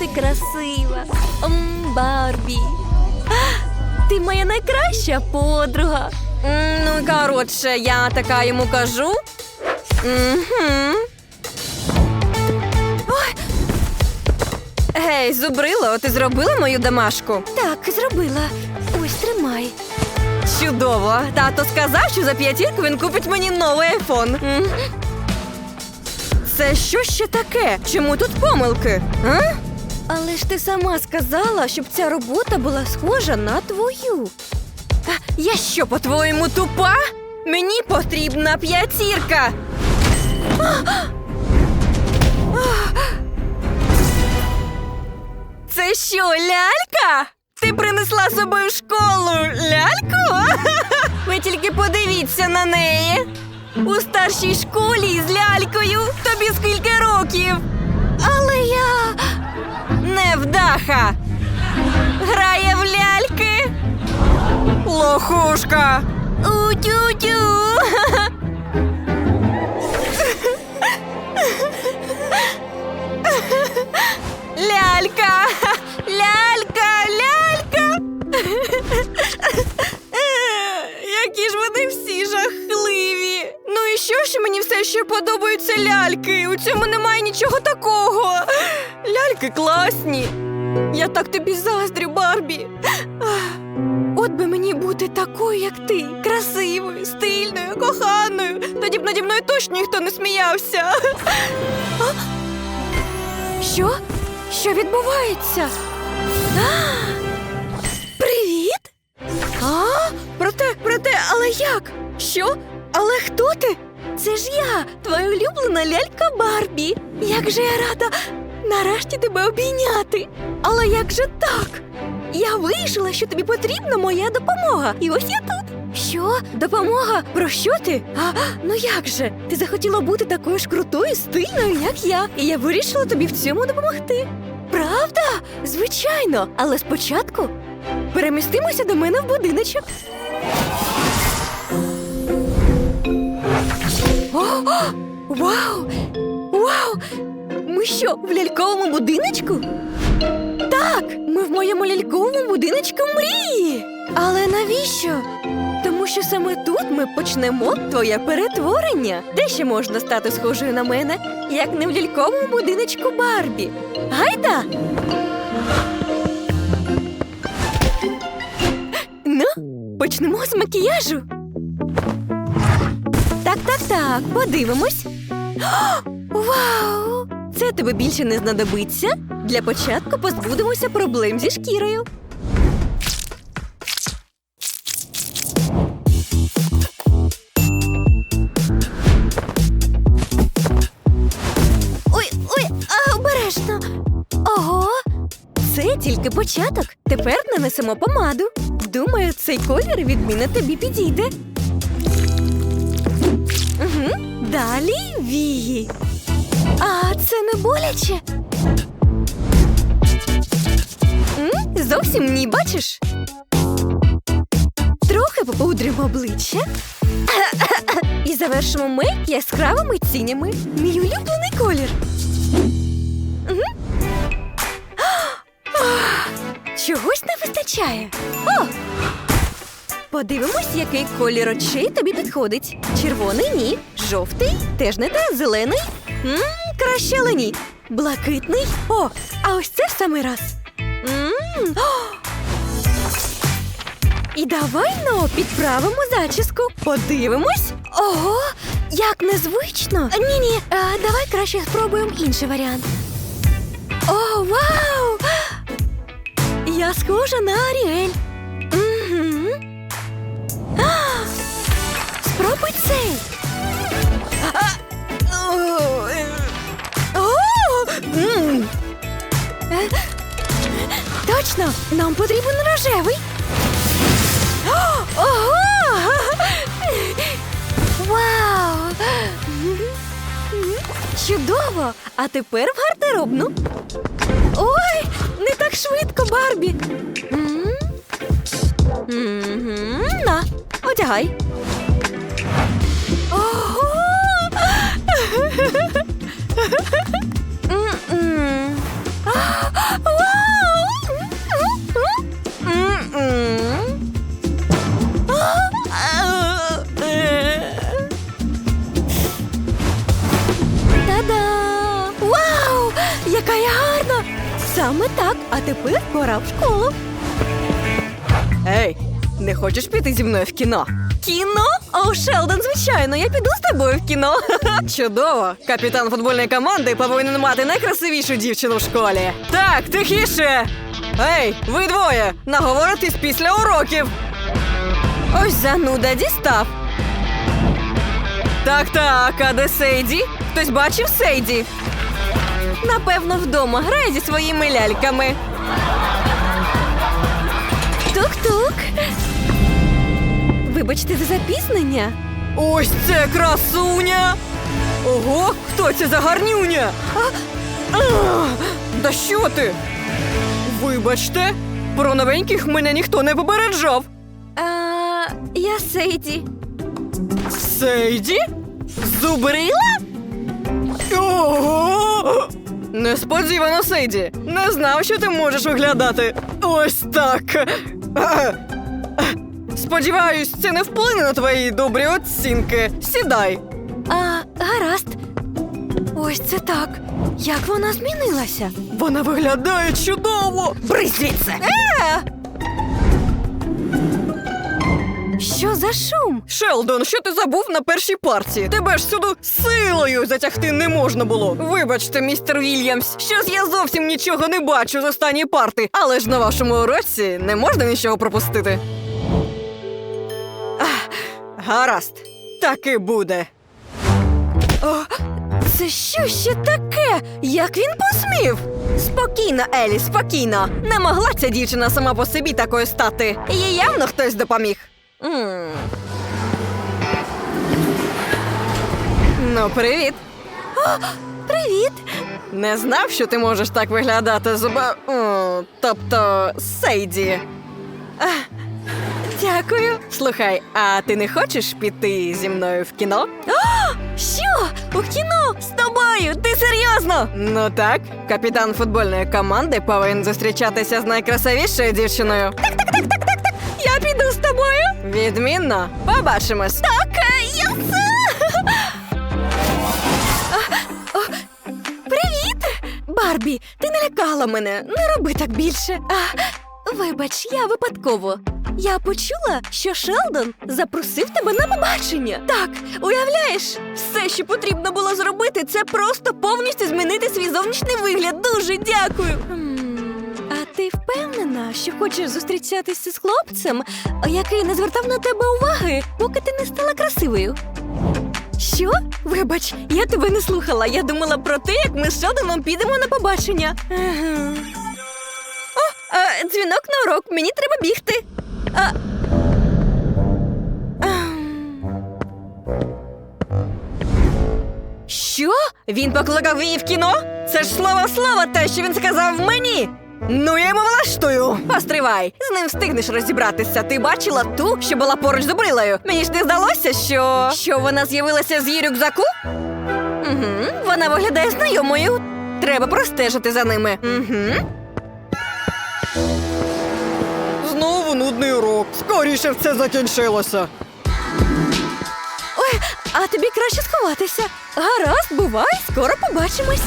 ти красива. М, Барбі. А, Ти моя найкраща подруга. М, Ну, коротше, я така йому кажу. Ой. Гей, зубрило, ти зробила мою домашку? Так, зробила. Ось тримай. Чудово. Тато сказав, що за п'ятірку він купить мені новий айфон. Це що ще таке? Чому тут помилки? А? Але ж ти сама сказала, щоб ця робота була схожа на твою. А, Я що, по-твоєму, тупа? Мені потрібна п'ятірка. Це що, лялька? Ти принесла з собою в школу ляльку? Ви тільки подивіться на неї. У старшій школі з лялькою тобі скільки років? Невдаха. Грає в ляльки. Лохушка. У-тю-тю. Лялька! Лялька! Лялька! Які ж вони всі жахливі. Ну і що ж мені все ще подобаються ляльки? У цьому немає нічого такого. Ляльки класні. Я так тобі заздрю, Барбі. От би мені бути такою, як ти, красивою, стильною, коханою. Тоді б наді мною точно ніхто не сміявся. Що? Що відбувається? А! Привіт! А? Проте, проте, але як? Що? Але хто ти? Це ж я, твоя улюблена лялька Барбі. Як же я рада нарешті тебе обійняти. Але як же так? Я вирішила, що тобі потрібна моя допомога. І ось я тут. Що? Допомога? Про що ти? А, ну як же? Ти захотіла бути такою ж крутою, стильною, як я, і я вирішила тобі в цьому допомогти. Правда? Звичайно. Але спочатку перемістимося до мене в будиночок. О, о, вау! Вау! Ми що, в ляльковому будиночку? Так, ми в моєму ляльковому будиночку мрії. Але навіщо? Тому що саме тут ми почнемо твоє перетворення. Де ще можна стати схожою на мене, як не в ляльковому будиночку Барбі. Гайда! Ну, почнемо з макіяжу. Так, так, так, подивимось. Вау! Це тобі більше не знадобиться. Для початку позбудемося проблем зі шкірою. Ой, ой, обережно. Ого, це тільки початок. Тепер нанесемо помаду. Думаю, цей колір відмінно тобі підійде. Угу. Далі вії. А це не боляче? М? Зовсім ні, бачиш? Трохи попудримо обличчя. І завершимо мейк яскравими тінями. Мій улюблений колір. Чогось не вистачає. О! Подивимось, який колір очей тобі підходить. Червоний ні, жовтий теж не так, зелений. М краще але. Блакитний. О, а ось це в самий раз. м о! І давай ну, підправимо зачіску. Подивимось. Ого, як незвично. Ні, ні, давай краще спробуємо інший варіант. О, вау! Я схожа на Аріель. Точно, нам потрібен рожевий. Ого! Вау! Чудово! А тепер в гардеробну. Ой, не так швидко, Барбі. На, одягай. Ого! Яка я гарна! Саме так, а тепер пора в школу. Ей, не хочеш піти зі мною в кіно? Кіно? О, Шелдон, звичайно, я піду з тобою в кіно. Чудово! Капітан футбольної команди повинен мати найкрасивішу дівчину в школі. Так, тихіше! Ей, ви двоє! Наговоритись після уроків. Ось зануда дістав. Так, так, а де Сейді? Хтось бачив Сейді? Напевно, вдома грає зі своїми ляльками. Тук-тук. Вибачте за запізнення. Ось це красуня! Ого, хто це за гарнюня? А? А, да що ти? Вибачте, про новеньких мене ніхто не попереджав. А, я Сейді. Сейді? Зубрила? Ого! Несподівано, Сейді. Не знав, що ти можеш виглядати. Ось так. Сподіваюсь, це не вплине на твої добрі оцінки. Сідай. А, гаразд. Ось це так. Як вона змінилася? Вона виглядає чудово. Брись звідси! Е! Що за шум? Шелдон, що ти забув на першій парті? Тебе ж сюди силою затягти не можна було. Вибачте, містер Вільямс, щось я зовсім нічого не бачу з останньої парти, але ж на вашому уроці не можна нічого пропустити. Ах, гаразд, так і буде. О, це що ще таке? Як він посмів? Спокійно, Елі, спокійно. Не могла ця дівчина сама по собі такою стати. Їй явно хтось допоміг. М. Ну, привіт. О, привіт. Не знав, що ти можеш так виглядати зуба. О, тобто, Сейді. А, Дякую. Слухай, а ти не хочеш піти зі мною в кіно? О, що? У кіно? З тобою? Ти серйозно? Ну так, капітан футбольної команди повинен зустрічатися з найкрасивішою дівчиною. Так, так, так, так, Відмінно, побачимось. Так, я все. Привіт! Барбі, ти налякала мене. Не роби так більше. А, вибач, я випадково. Я почула, що Шелдон запросив тебе на побачення. Так, уявляєш, все, що потрібно було зробити, це просто повністю змінити свій зовнішній вигляд. Дуже дякую. Ти впевнена, що хочеш зустрічатися з хлопцем, який не звертав на тебе уваги, поки ти не стала красивою? Що? Вибач, я тебе не слухала. Я думала про те, як ми з Шелдоном підемо на побачення. О, а, дзвінок на урок, мені треба бігти. А... Що? Він покликав її в кіно? Це ж слово в слово те, що він сказав мені. Ну, я йому влаштую. Постривай, з ним встигнеш розібратися. Ти бачила ту, що була поруч з Обрилою? Мені ж не здалося, що. Що вона з'явилася з її рюкзаку? Угу, вона виглядає знайомою. Треба простежити за ними. Угу. Знову нудний урок. Скоріше це закінчилося. Ой, а тобі краще сховатися. Гаразд, бувай, скоро побачимось.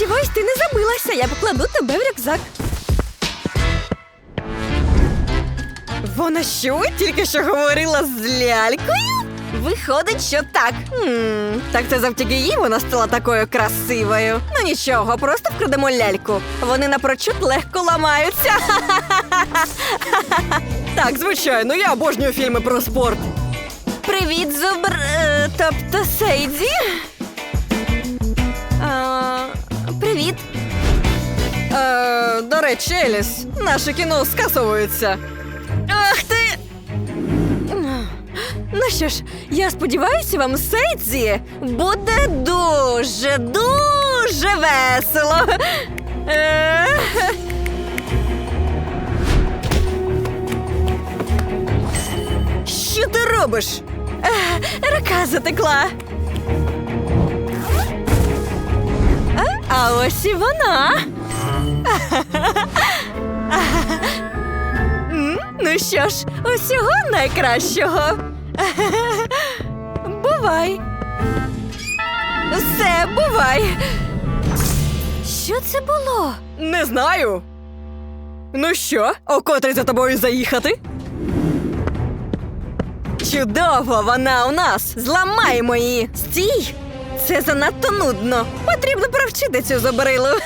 Сподіваюсь, ти не забилася. Я покладу тебе в рюкзак. Вона що? Тільки що говорила з лялькою? Виходить, що так. Хм, так це завдяки їй вона стала такою красивою. Ну нічого, просто вкрадемо ляльку. Вони напрочуд легко ламаються. Так, звичайно, я обожнюю фільми про спорт. Привіт, Зубр. е, тобто Сейді. Е, до речі, Еліс, наше кіно скасовується. Ах ти. Ну що ж, я сподіваюся, вам Сейдзі буде дуже, дуже весело. Що ти робиш? е, Рука затекла. А ось і вона. Ну що ж, усього найкращого. Бувай. Стривай. Що це було? Не знаю. Ну що, о котрій за тобою заїхати? Чудово, вона у нас. Зламаємо її. Стій! Це занадто нудно. Потрібно провчити цю зобрилу.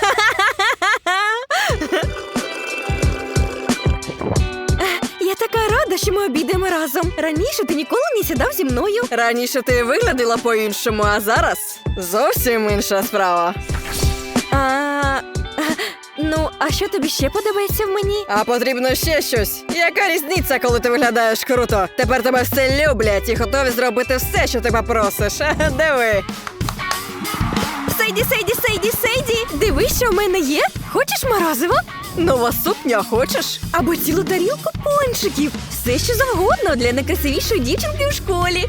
рада, що ми обійдемо разом. Раніше ти ніколи не сідав зі мною. Раніше ти виглядала по-іншому, а зараз зовсім інша справа. А, ну, а що тобі ще подобається в мені? А потрібно ще щось. Яка різниця, коли ти виглядаєш круто? Тепер тебе все люблять і готові зробити все, що ти попросиш. Диви. Сейді, Сейді, Сейді, Сейді! Дивись, що в мене є. Хочеш морозиво? Нова сукня хочеш? Або цілу тарілку пончиків. Все, що завгодно для найкрасивішої дівчинки у школі.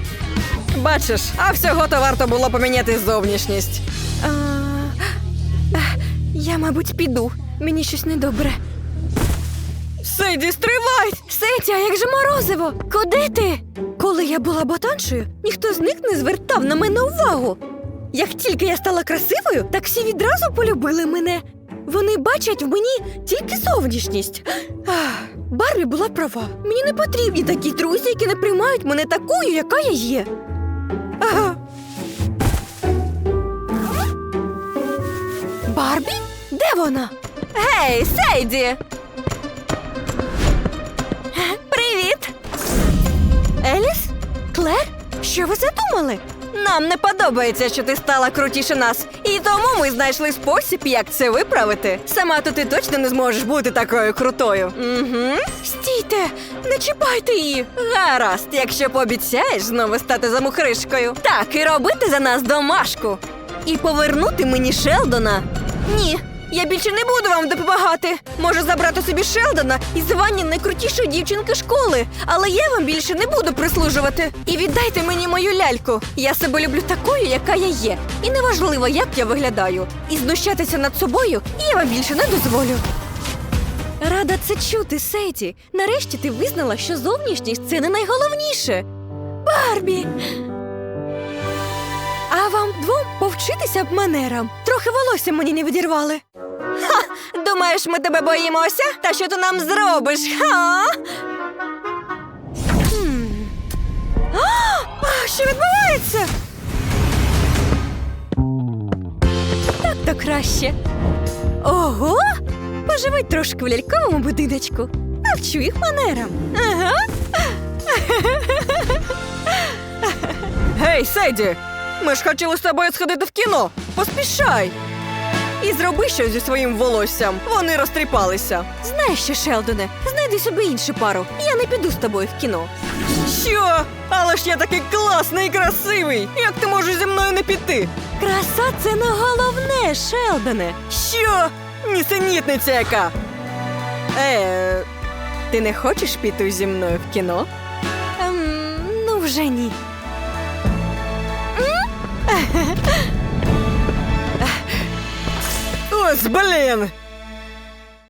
Бачиш, а всього то варто було поміняти зовнішність. А, я, мабуть, піду. Мені щось недобре. Сейді, стривай! Сетя, а як же морозиво? Куди ти? Коли я була ботаншею, ніхто з них не звертав на мене увагу. Як тільки я стала красивою, так всі відразу полюбили мене. Вони бачать в мені тільки зовнішність. Ах, Барбі була права. Мені не потрібні такі друзі, які не приймають мене такою, яка я є. Ага. Барбі? Де вона? Гей, Сейді! Привіт! Еліс? Клер? Що ви задумали? Нам не подобається, що ти стала крутіше нас, і тому ми знайшли спосіб, як це виправити. Сама то ти точно не зможеш бути такою крутою. Угу. Стійте! Не чіпайте її! Гаразд, якщо пообіцяєш знову стати замухришкою. Так, і робити за нас домашку. І повернути мені Шелдона. Ні, я більше не буду вам допомагати. Можу забрати собі Шелдона і звання найкрутішої дівчинки школи, але я вам більше не буду прислужувати. І віддайте мені мою ляльку. Я себе люблю такою, яка я є. І неважливо, як я виглядаю. І знущатися над собою я вам більше не дозволю. Рада це чути, Сейті. Нарешті ти визнала, що зовнішність це не найголовніше. Барбі! А вам двом повчитися б манерам. Трохи волосся мені не відірвали. Ха! Думаєш, ми тебе боїмося? Та що ти нам зробиш? Ха? А, що відбувається? Так то краще. Ого! Поживуть трошки в ляльковому будиночку. Навчу їх манерам. Ага. Гей, Седі! Ми ж хотіли з тобою сходити в кіно. Поспішай! І зроби щось зі своїм волоссям. Вони розтріпалися. Знаєш що, Шелдоне, знайди собі іншу пару. Я не піду з тобою в кіно. Що? Але ж я такий класний і красивий. Як ти можеш зі мною не піти? Краса це не головне, Шелдоне. Що? Нісенітниця яка. Е, ти не хочеш піти зі мною в кіно? Ем, ну вже ні. Ось, блін!